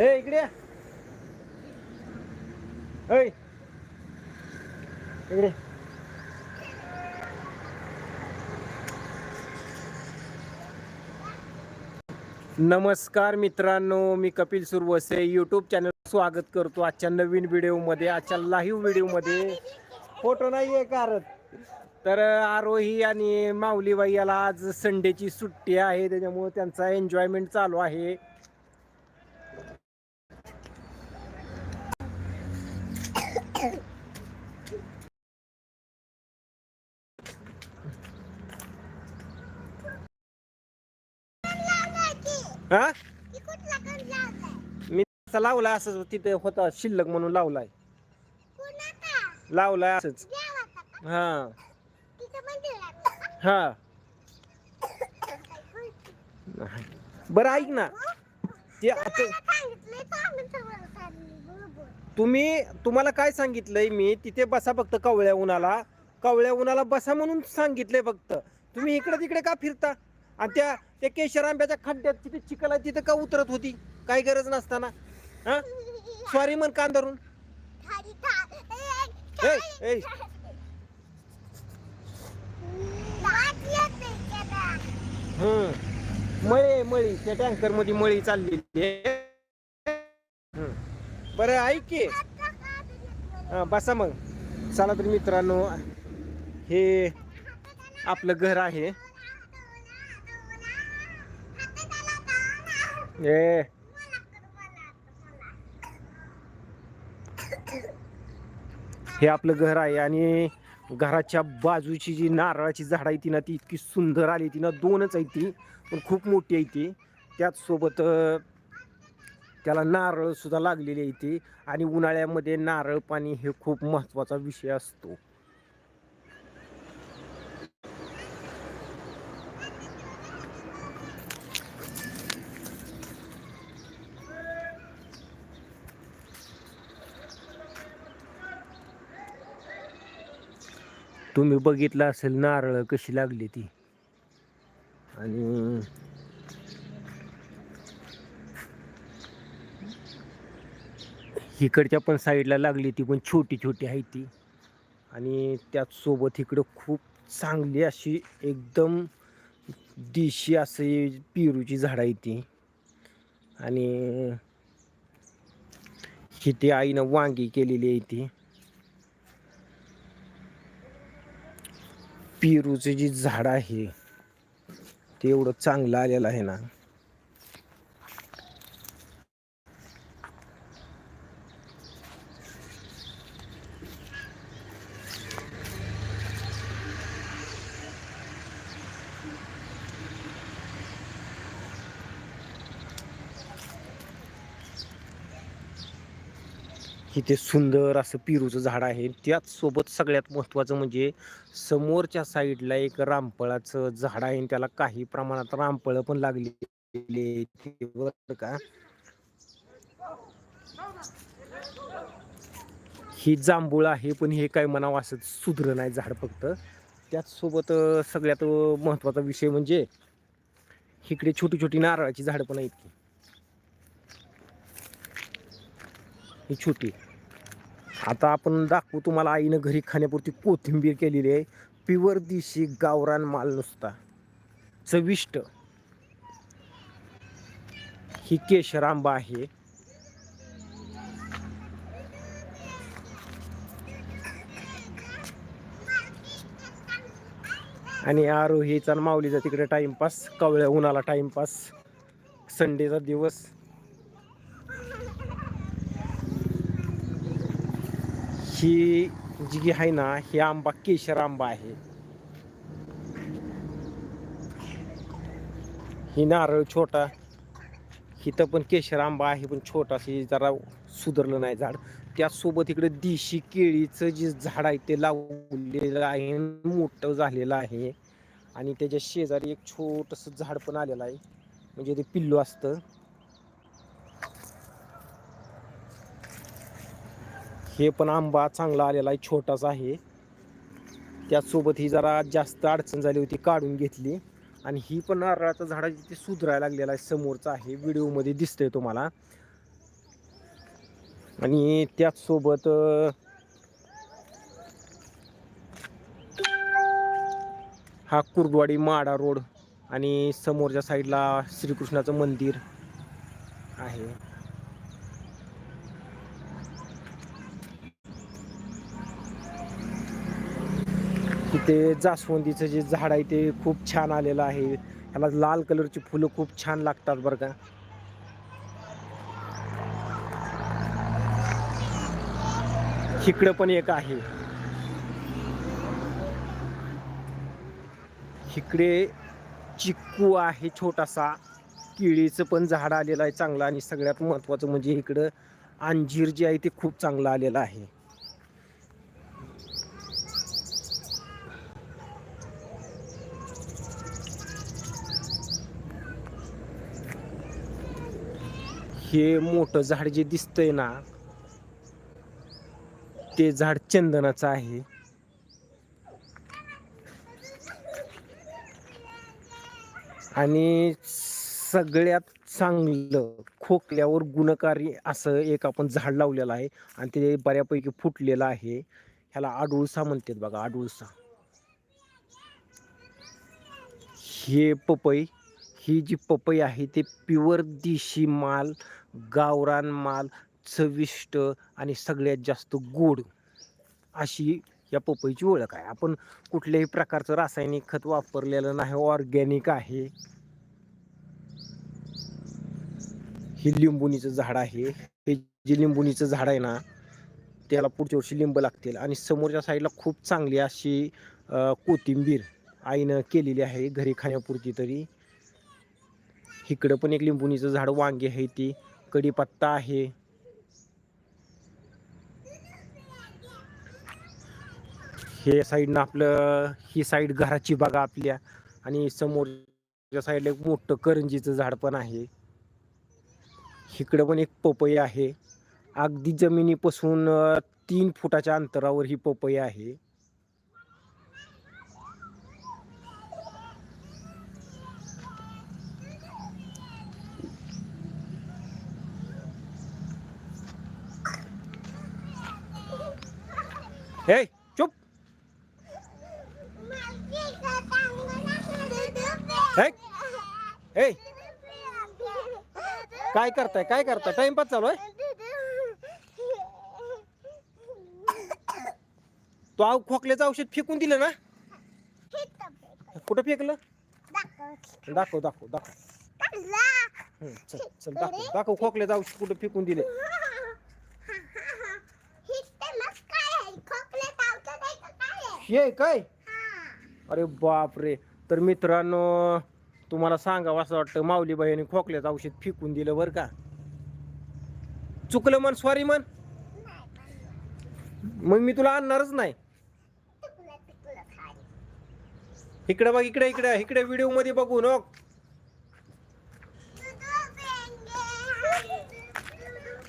ए इकडे इकडे. नमस्कार मित्रांनो मी कपिल सुरवसे यूट्यूब चॅनल स्वागत करतो आजच्या नवीन व्हिडिओमध्ये आजच्या लाईव्ह व्हिडिओमध्ये. फोटो नाही आहे कारण तर आरोही आणि माऊलीबाई याला आज संडेची सुट्टी आहे त्याच्यामुळे त्यांचा एन्जॉयमेंट चालू आहे. हा? मी तसा लावलाय असंच तिथे होता शिल्लक म्हणून लावलाय. लावलाय असंच. हा. हा. बरं ऐक ना. ते आता तुम्ही तुम्हाला काय सांगितलंय? मी तिथे बसा फक्त कवळ्या उन्हाला. कवळ्या उन्हाला बसा म्हणून सांगितलंय फक्त. तुम्ही इकडे तिकडे का फिरता? आणि त्या त्या केशर आंब्याच्या खड्ड्यात तिथे चिखल तिथे का उतरत होती? काही गरज नसताना. हा? सॉरी म्हण कांदरून. मळी मळी. त्या टँकरमध्ये मळी चाललेली. बरं ऐक की. बसा मग. चला तर मित्रांनो हे आपलं घर आहे. ए. हे आपलं घर आहे आणि घराच्या बाजूची जी नारळाची झाड आहे ती ना ती इतकी सुंदर आली ती ना दोनच आहे ती पण खूप मोठी आहे ती. त्याचसोबत त्याला नारळ सुद्धा लागलेली आहे ती आणि उन्हाळ्यामध्ये नारळ पाणी हे खूप महत्त्वाचा विषय असतो. तुम्ही बघितलं असेल नारळ कशी लागली ती. आणि इकडच्या पण साईडला लागली ती पण छोटी छोटी आहे ती. आणि त्याचसोबत इकडं खूप चांगली अशी एकदम दिशी असे पेरूची झाडं आहे ती. आणि इथे आईनं वांगी केलेली आहे ती. पेरूचे जे झाड आहे ते एवढं चांगलं आलेलं आहे ना. इथे सुंदर असं पेरूचं झाड आहे. त्याच सोबत सगळ्यात महत्त्वाचं म्हणजे समोरच्या साईडला एक रामफळाचं झाड आहे आणि त्याला काही प्रमाणात रामफळं पण लागलेली का. ही जांभूळ आहे पण हे काय म्हणावं असं सुधर नाही झाड फक्त. त्याचसोबत सगळ्यात महत्त्वाचा विषय म्हणजे इकडे छोटी छोटी नारळाची झाडं पण आहेत ही छोटी. आता आपण दाखवू तुम्हाला आईनं घरी खाण्यापुरती कोथिंबीर केलेली आहे. प्युअर दिशी गावरान माल नुसता. चविष्ट. ही केशर आंबा आहे. आणि आरोहीचा माऊलीचा तिकडे टाइमपास कवळ्या उन्हाला टाइमपास संडेचा दिवस. ही जी आहे ना ही आंबा केशर आंबा आहे. ही नारळ छोटा इथं पण केशर आंबा आहे पण छोटाशी जरा सुधारलं नाही झाड. त्यासोबत इकडे देशी केळीचं जे झाड आहे ते लावलेलं आहे मोठं झालेलं आहे. आणि त्याच्या शेजारी एक छोटंसं झाड पण आलेलं आहे. म्हणजे ते पिल्लू असतं. हे पण आंबा चांगला आलेला आहे छोटाच आहे. त्याचसोबत ही जरा जास्त अडचण झाली होती काढून घेतली. आणि ही पण नारळाचं झाडा जिथे सुधरायला लागलेलं आहे समोरचं आहे. व्हिडिओमध्ये दिसतंय तुम्हाला. आणि त्याचसोबत हा कुर्डवाडी माडा रोड आणि समोरच्या साईडला श्रीकृष्णाचं मंदिर आहे. ते जास्वंदीचं जे झाड आहे ते खूप छान आलेलं आहे. ह्याला लाल कलरची फुलं खूप छान लागतात बरं का. इकडं पण एक आहे. इकडे चिक्कू आहे छोटासा. केळीचं पण झाड आलेलं आहे चांगलं आणि सगळ्यात महत्त्वाचं म्हणजे इकडं अंजीर जे आहे ते खूप चांगलं आलेलं आहे. हे मोठं झाड जे दिसतंय ना ते झाड चंदनाचं आहे. आणि सगळ्यात चांगलं खोकल्यावर गुणकारी असं एक आपण झाड लावलेलं आहे आणि ते बऱ्यापैकी फुटलेलं आहे. ह्याला आडुळसा म्हणतात बघा आडुळसा. हे पपई ही जी पपई आहे ते प्युअर देशी माल गावरान माल चविष्ट आणि सगळ्यात जास्त गोड. अशी या पपईची ओळख आहे. आपण कुठल्याही प्रकारचं रासायनिक खत वापरलेलं नाही. ऑर्गॅनिक आहे. हे लिंबुनीचं झाड आहे. हे जे लिंबुनीचं झाड आहे ना त्याला पुढच्या वर्षी लिंब लागतील. आणि समोरच्या साईडला खूप चांगली अशी कोथिंबीर आईनं केलेली आहे. घरी खाण्यापुरती तरी. इकडं पण एक लिंबुनीचं झाड वांगी आहे ती. कढीपत्ता आहे. हे साईडनं आपलं ही साईड घराची बागा आपल्या. आणि समोरच्या साईडला एक मोठं करंजीचं झाड पण आहे. इकडं पण एक पपई आहे. अगदी जमिनीपासून तीन फुटाच्या अंतरावर ही पपई आहे. हे चुप. हे काय करताय? काय करताय? टाइमपास चालू आहे? तो आव खोकल्याचं औषध फेकून दिलं ना? कुठं फेकलं? दाखव दाखव दाखव. चल चल दाखव दाखव खोकल्याचं औषध कुठं फेकून दिलं हे काय? अरे बाप रे तर मित्रांनो तुम्हाला सांगावं असं वाटतं माऊलीबाईने खोकल्याचं औषध फेकून दिलं बरं का? चुकलं मन सॉरी मन मग मी तुला आणणारच नाही. इकडे बघ इकडे इकडे इकडे व्हिडिओमध्ये बघू नो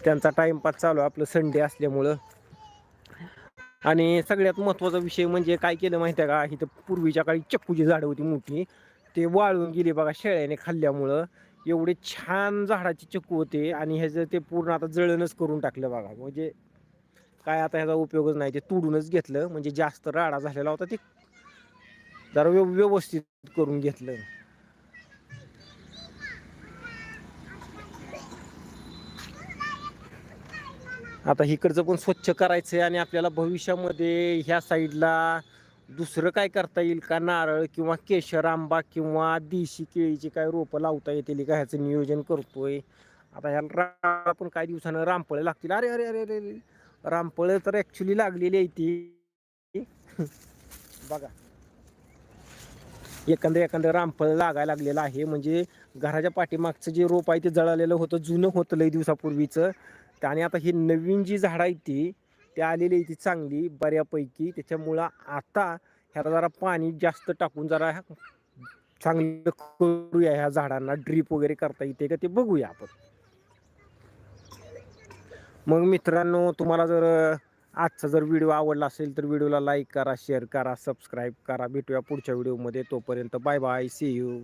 त्यांचा टाइमपास चालू आपलं संडे असल्यामुळं. आणि सगळ्यात महत्त्वाचा विषय म्हणजे काय केलं माहिती आहे का? इथं पूर्वीच्या काळी चक्कूची झाडं होती मोठी. ते वाळून गेली बघा शेळ्याने खाल्ल्यामुळं. एवढे छान झाडाचे चक्कू होते आणि ह्याचं ते पूर्ण आता जळणच करून टाकलं बघा. म्हणजे काय आता ह्याचा उपयोगच नाही. ते तोडूनच घेतलं. म्हणजे जास्त राडा झालेला होता ते. जरा व्यवस्थित करून घेतलं. आता इकडचं पण स्वच्छ करायचं आहे आणि आपल्याला भविष्यामध्ये ह्या साईडला दुसरं काय करता येईल? का नारळ किंवा केशर आंबा किंवा देशी केळीची काय रोपं लावता येतील का? ह्याचं नियोजन करतोय. आता ह्याला रा- पण काही दिवसानं रामफळं लागतील. अरे अरे अरे अरे अरे. रामफळं तर ॲक्च्युली लागलेली आहे ती. बघा. एखादं एखादं रामफळ लागायला लागलेलं आहे. म्हणजे घराच्या पाठीमागचं जे रोप आहे ते जळालेलं होतं जुनं होतं लई दिवसापूर्वीचं. तर आणि आता ही नवीन जी झाडं आहेत ती ती आलेली आहे ती चांगली बऱ्यापैकी. त्याच्यामुळं आता ह्याला जरा पाणी जास्त टाकून जरा चांगलं करूया ह्या झाडांना. ड्रीप वगैरे करता येते का ते बघूया आपण. मग मित्रांनो तुम्हाला जर आजचा जर व्हिडिओ आवडला असेल तर व्हिडिओला लाईक करा शेअर करा सबस्क्राईब करा. भेटूया पुढच्या व्हिडिओमध्ये. तोपर्यंत बाय बाय सी यू